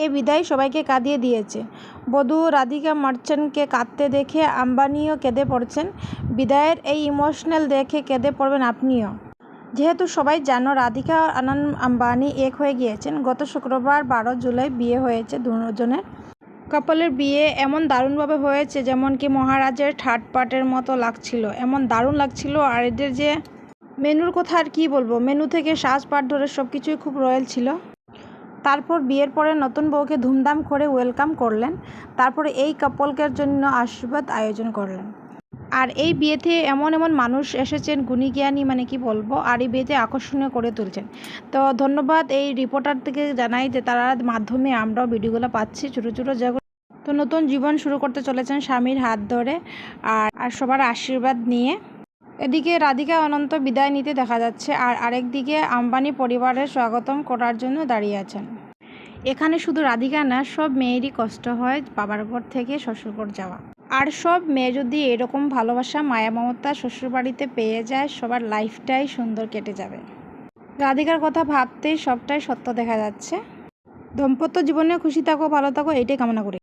এ বিদায় সবাইকে কাঁদিয়ে দিয়েছে। বধূ রাধিকা মার্চেন্টকে কাঁদতে দেখে আম্বানিও কেঁদে পড়ছেন। বিদায়ের এই ইমোশনাল দেখে কেঁদে পড়বেন আপনিও। যেহেতু সবাই জানো রাধিকা আনন্দ আম্বানি এক হয়ে গিয়েছেন, গত শুক্রবার বারো জুলাই বিয়ে হয়েছে দুজনের। কাপলের বিয়ে এমন দারুণভাবে হয়েছে যেমন কি মহারাজের থার্ড পার্টের মতো লাগছিল। এমন দারুণ লাগছিল আর এদের যে মেনুর কথা আর কী বলব? মেনু থেকে সাজপাট ধরে সব কিছুই খুব রয়্যাল ছিল। তারপর বিয়ের পরে নতুন বউকে ধুমধাম করে ওয়েলকাম করলেন। তারপরে এই কাপলকের জন্য আশীর্বাদ আয়োজন করলেন। আর এই বিয়েতে এমন এমন মানুষ এসেছেন গুণী জ্ঞানী মানে কি বলব, আর এই বিয়েতে আকর্ষণীয় করে তুলছেন। তো ধন্যবাদ এই রিপোর্টার থেকে জানাই যে তার মাধ্যমে আমরাও ভিডিওগুলো পাচ্ছি, ছোটো ছোটো যেগুলো। তো নতুন জীবন শুরু করতে চলেছেন স্বামীর হাত ধরে, আর আর সবার আশীর্বাদ নিয়ে। এদিকে রাধিকা অনন্ত বিদায় নিতে দেখা যাচ্ছে আর আরেকদিকে আম্বানি পরিবারের স্বাগতম করার জন্য দাঁড়িয়ে আছেন। এখানে শুধু রাধিকা না, সব মেয়েরই কষ্ট হয় বাবার ঘর থেকে শ্বশুরঘর যাওয়া। আর সব মেয়ে যদি এরকম ভালোবাসা মায়া মমতা শ্বশুরবাড়িতে পেয়ে যায়, সবার লাইফটাই সুন্দর কেটে যাবে। রাধিকার কথা ভাবতেই সবটাই সত্য দেখা যাচ্ছে। দম্পত্য জীবনে খুশি থাকো, ভালো থাকো, এটাই কামনা করি।